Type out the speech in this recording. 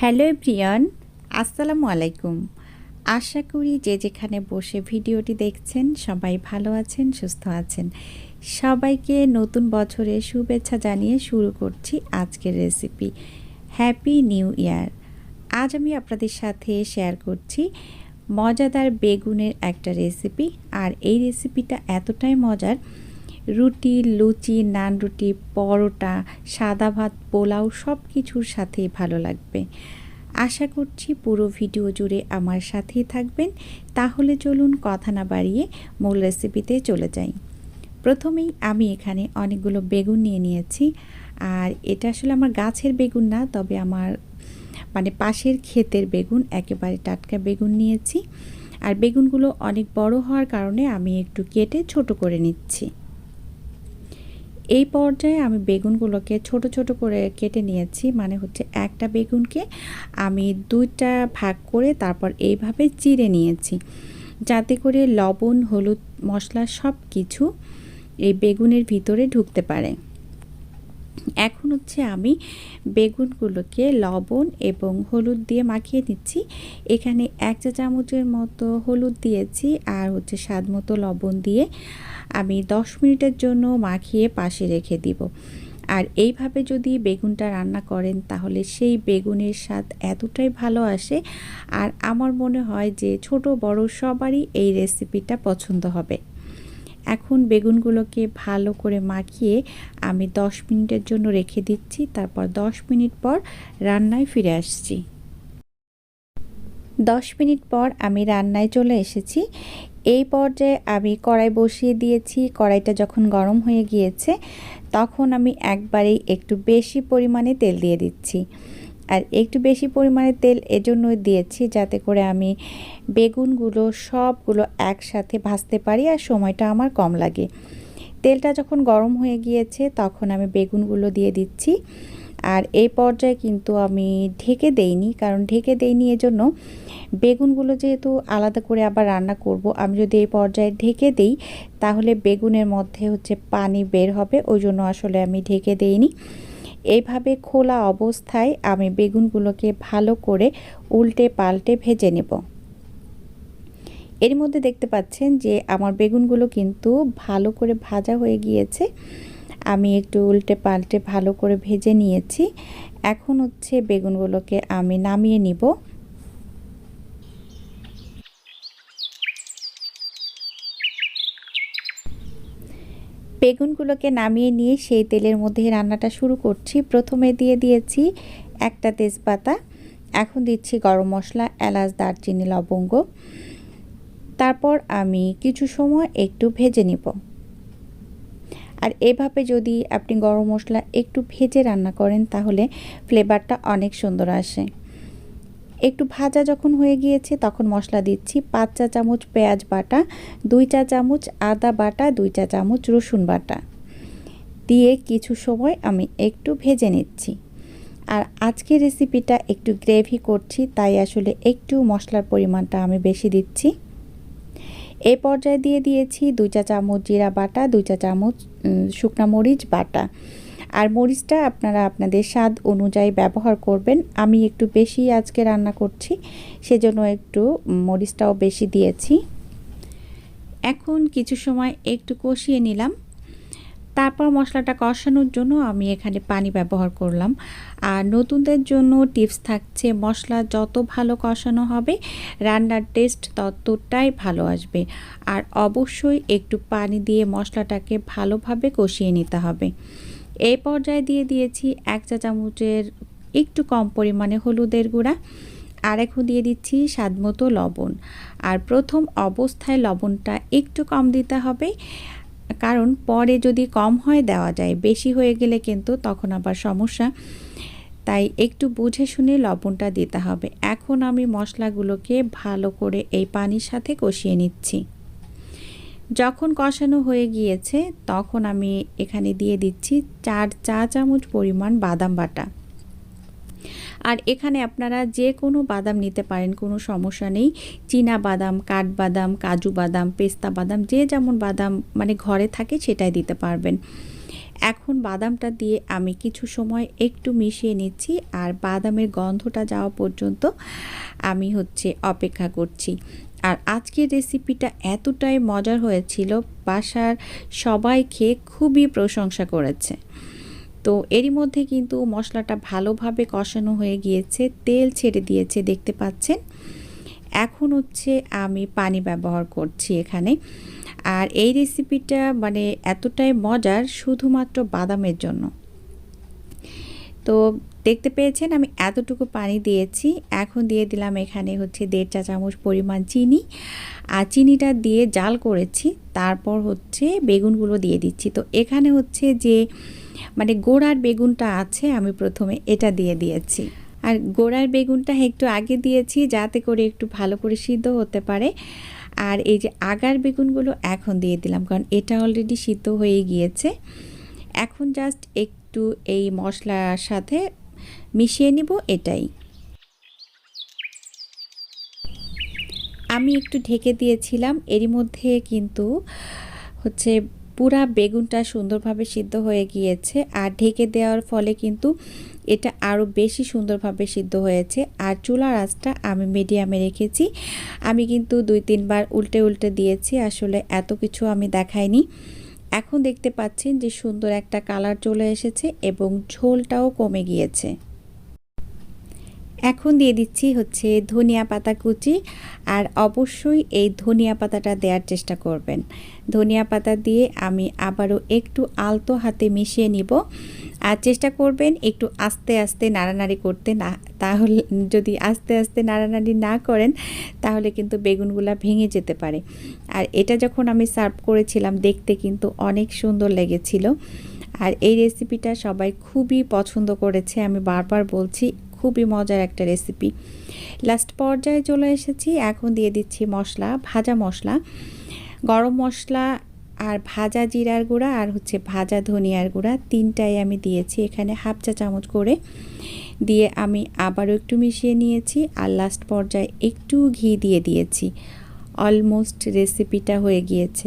Hello everyone আসসালামু আলাইকুম। আশা করি যে যেখানে বসে ভিডিওটি দেখছেন, সবাই ভালো আছেন, সুস্থ আছেন। সবাইকে নতুন বছরের শুভেচ্ছা জানিয়ে শুরু করছি আজকের রেসিপি হ্যাপি নিউ ইয়ার আজ আমি আপনাদের সাথে শেয়ার করছি মজাদার বেগুনের একটা রেসিপি, আর এই রেসিপিটা এতটাই মজার রুটি, লুচি, নান রুটি, পরোটা, সাদা ভাত, পোলাও সব কিছুর সাথেই ভালো লাগবে। আশা করছি পুরো ভিডিও জুড়ে আমার সাথেই থাকবেন। তাহলে চলুন কথা না বাড়িয়ে মূল রেসিপিতে চলে যাই। প্রথমেই আমি এখানে অনেকগুলো বেগুন নিয়ে নিয়েছি। আর এটা আসলে আমার গাছের বেগুন না, তবে আমার মানে পাশের ক্ষেতের বেগুন, একেবারে টাটকা বেগুন নিয়েছি। আর বেগুনগুলো অনেক বড় হওয়ার কারণে আমি একটু কেটে ছোট করে নিচ্ছি। এই পর্যায়ে আমি বেগুনগুলোকে ছোট ছোট করে কেটে নিয়েছি। মানে হচ্ছে একটা বেগুনকে আমি দুইটা ভাগ করে তারপর এইভাবে চিড়ে নিয়েছি। যাতে করে লবণ, হলুদ মশলা সব কিছু এই বেগুনের ভিতরে ঢুকতে পারে। এখন হচ্ছে আমি বেগুনগুলোকে লবণ এবং হলুদ দিয়ে মাখিয়ে নিচ্ছি। এখানে এক চা চামচের মতো হলুদ দিয়েছি আর হচ্ছে স্বাদ মতো লবণ দিয়ে আমি দশ মিনিটের জন্য মাখিয়ে পাশে রেখে দিব। আর এইভাবে যদি বেগুনটা রান্না করেন তাহলে সেই বেগুনের স্বাদ এতটাই ভালো আসে আর আমার মনে হয় যে ছোট বড় সবারই এই রেসিপিটা পছন্দ হবে। এখন বেগুনগুলোকে ভালো করে মাখিয়ে আমি 10 মিনিটের জন্য রেখে দিচ্ছি। তারপর 10 মিনিট পর রান্নায় ফিরে আসছি। 10 মিনিট পর আমি রান্নায় চলে এসেছি। এই পর্যায়ে আমি কড়াই বসিয়ে দিয়েছি। কড়াইটা যখন গরম হয়ে গিয়েছে, তখন আমি একবারেই একটু বেশি পরিমাণে তেল দিয়ে দিচ্ছি। আর একটু বেশি পরিমাণে তেল এজন্যই দিয়েছি যাতে করে আমি বেগুনগুলো সবগুলো একসাথে ভাজতে পারি আর সময়টা আমার কম লাগে। তেলটা যখন গরম হয়ে গিয়েছে তখন আমি বেগুনগুলো দিয়ে দিচ্ছি। আর এই পর্যায়ে কিন্তু আমি ঢেকে দেইনি, কারণ ঢেকে দেইনি এজন্য বেগুনগুলো যেহেতু আলাদা করে আবার রান্না করব, আমি যদি এই পর্যায়ে ঢেকে দেই তাহলে বেগুনের মধ্যে হচ্ছে পানি বের হবে, ওই জন্য আসলে আমি ঢেকে দেইনি। এইভাবে খোলা অবস্থায় আমি বেগুনগুলোকে ভালো করে উল্টে পাল্টে ভেজে নেব। এর মধ্যে দেখতে পাচ্ছেন যে আমার বেগুনগুলো কিন্তু ভালো করে ভাজা হয়ে গিয়েছে। আমি একটু উল্টে পাল্টে ভালো করে ভেজে নিয়েছি। এখন হচ্ছে বেগুনগুলোকে আমি নামিয়ে নিব। বেগুনগুলোকে নামিয়ে নিয়ে সেই তেলের মধ্যে রান্নাটা শুরু করছি। প্রথমে দিয়ে দিয়েছি একটা তেজপাতা, এখন দিচ্ছি গরম মশলা, এলাচ, দারচিনি, লবঙ্গ। তারপর আমি কিছু সময় একটু ভেজে নিব। আর এভাবে যদি আপনি গরম মশলা একটু ভেজে রান্না করেন, তাহলে ফ্লেভারটা অনেক সুন্দর আসে। একটু ভাজা যখন হয়ে গিয়েছে, তখন মশলা দিচ্ছি। পাঁচ চা চামচ পেঁয়াজ বাটা, দুই চা চামচ আদা বাটা, দুই চা চামচ রসুন বাটা। দিয়ে কিছু সময় আমি একটু ভেজে নিচ্ছি। আর আজকের রেসিপিটা একটু গ্রেভি করছি, তাই আসলে একটু মশলার পরিমাণটা আমি বেশি দিচ্ছি। এ পর্যায়ে দিয়ে দিয়েছি দুই চা চামচ জিরা বাটা, দুই চা চামচ শুকনা মরিচ বাটা। আর মরিচটা আপনারা আপনাদের স্বাদ অনুযায়ী ব্যবহার করবেন। আমি একটু বেশি আজকে রান্না করছি, সেজন্য একটু মরিচটাও বেশি দিয়েছি। এখন কিছু সময় একটু কষিয়ে নিলাম। তারপর মশলাটা কষানোর জন্য আমি এখানে পানি ব্যবহার করলাম। আর নতুনদের জন্য টিপস থাকছে, মশলা যত ভালো কষানো হবে, রান্নার টেস্ট ততটাই ভালো আসবে। আর অবশ্যই একটু পানি দিয়ে মশলাটাকে ভালোভাবে কষিয়ে নিতে হবে। এই পর্যায়ে দিয়ে দিয়েছি এক চা চামচের একটু কম পরিমাণে হলুদের গুঁড়া। আর এখন দিয়ে দিচ্ছি স্বাদমতো লবণ। আর প্রথম অবস্থায় লবণটা একটু কম দিতে হবে। কারণ পরে যদি কম হয় দেওয়া যায়, বেশি হয়ে গেলে কিন্তু তখন আবার সমস্যা। তাই একটু বুঝে শুনে লবণটা দিতে হবে। এখন আমি মশলাগুলোকে ভালো করে এই পানির সাথে কষিয়ে নিচ্ছি। যখন কষানো হয়ে গিয়েছে, তখন আমি এখানে দিয়ে দিচ্ছি চার চা চামচ পরিমাণ বাদাম বাটা। আর এখানে আপনারা যে কোনো বাদাম নিতে পারেন, কোনো সমস্যা নেই। চীনা বাদাম কাঠবাদাম কাজু বাদাম, পেস্তা বাদাম, যে যেমন বাদাম মানে ঘরে থাকে সেটাই দিতে পারবেন। এখন বাদামটা দিয়ে আমি কিছু সময় একটু মিশিয়ে নিচ্ছি আর বাদামের গন্ধটা যাওয়া পর্যন্ত আমি হচ্ছে অপেক্ষা করছি। আর আজকের রেসিপিটা এতটাই মজার হয়েছিল, বাসার সবাই খেয়ে খুবই প্রশংসা করেছে। তো এরই মধ্যে কিন্তু মশলাটা ভালোভাবে কষানো হয়ে গিয়েছে, তেল ছেড়ে দিয়েছে, দেখতে পাচ্ছেন? এখন হচ্ছে আমি পানি ব্যবহার করছি এখানে। আর এই রেসিপিটা মানে এতটাই মজার, শুধুমাত্র বাদামের জন্য। তো দেখতে পেয়েছেন, আমি এতটুকু পানি দিয়েছি। এখন দিয়ে দিলাম এখানে হচ্ছে দেড় চা চামচ পরিমাণ চিনি। আর চিনিটা দিয়ে জাল করেছি, তারপর হচ্ছে বেগুনগুলো দিয়ে দিচ্ছি। তো এখানে হচ্ছে যে মানে গোড়ার বেগুনটা আছে, আমি প্রথমে এটা দিয়ে দিয়েছি। আর গোড়ার বেগুনটা একটু আগে দিয়েছি, যাতে করে একটু ভালো করে সিদ্ধ হতে পারে। আর এই যে আগার বেগুনগুলো এখন দিয়ে দিলাম, কারণ এটা অলরেডি সিদ্ধ হয়ে গিয়েছে। এখন জাস্ট একটু এই মশলার সাথে মিশিয়ে নিব এটাই। আমি একটু ঢেকে দিয়েছিলাম, এরই মধ্যে কিন্তু হচ্ছে পুরা বেগুনটা সুন্দরভাবে সিদ্ধ হয়ে গিয়েছে আর ঢেকে দেওয়ার ফলে কিন্তু এটা আরও বেশি সুন্দরভাবে সিদ্ধ হয়েছে। আর চুলার আঁচটা আমি মিডিয়ামে রেখেছি। আমি কিন্তু দুই, তিনবার উল্টে উল্টে দিয়েছি। আসলে এত কিছু আমি দেখাইনি। এখন দেখতে পাচ্ছেন যে সুন্দর একটা কালার চলে এসেছে এবং ঝোলটাও কমে গিয়েছে। এখন দিয়ে দিচ্ছি হচ্ছে ধনিয়া পাতা কুচি আর অবশ্যই এই ধনিয়া পাতাটা দেওয়ার চেষ্টা করবেন। ধনিয়া পাতা দিয়ে আমি আবারও একটু আলতো হাতে মিশিয়ে নিব। আর চেষ্টা করবেন একটু আস্তে আস্তে নাড়ানাড়ি করতে না, তাহলে যদি আস্তে আস্তে নাড়ানাড়ি না করেন তাহলে কিন্তু বেগুনগুলা ভেঙে যেতে পারে। আর এটা যখন আমি সার্ভ করেছিলাম দেখতে কিন্তু অনেক সুন্দর লেগেছিল। আর এই রেসিপিটা সবাই খুবই পছন্দ করেছে, আমি বারবার বলছি খুবই মজার একটা রেসিপি লাস্ট পর্যায়ে চলে এসেছি, এখন দিয়ে দিচ্ছি মশলা, ভাজা মশলা। গরম মশলা আর ভাজা জিরার গুঁড়া আর হচ্ছে ভাজা ধনিয়ার গুঁড়া তিনটাই আমি দিয়েছি এখানে হাফ চা চামচ করে। দিয়ে আমি আবারও একটু মিশিয়ে নিয়েছি আর লাস্ট পর্যায়ে একটু ঘি দিয়ে দিয়েছি। অলমোস্ট রেসিপিটা হয়ে গিয়েছে।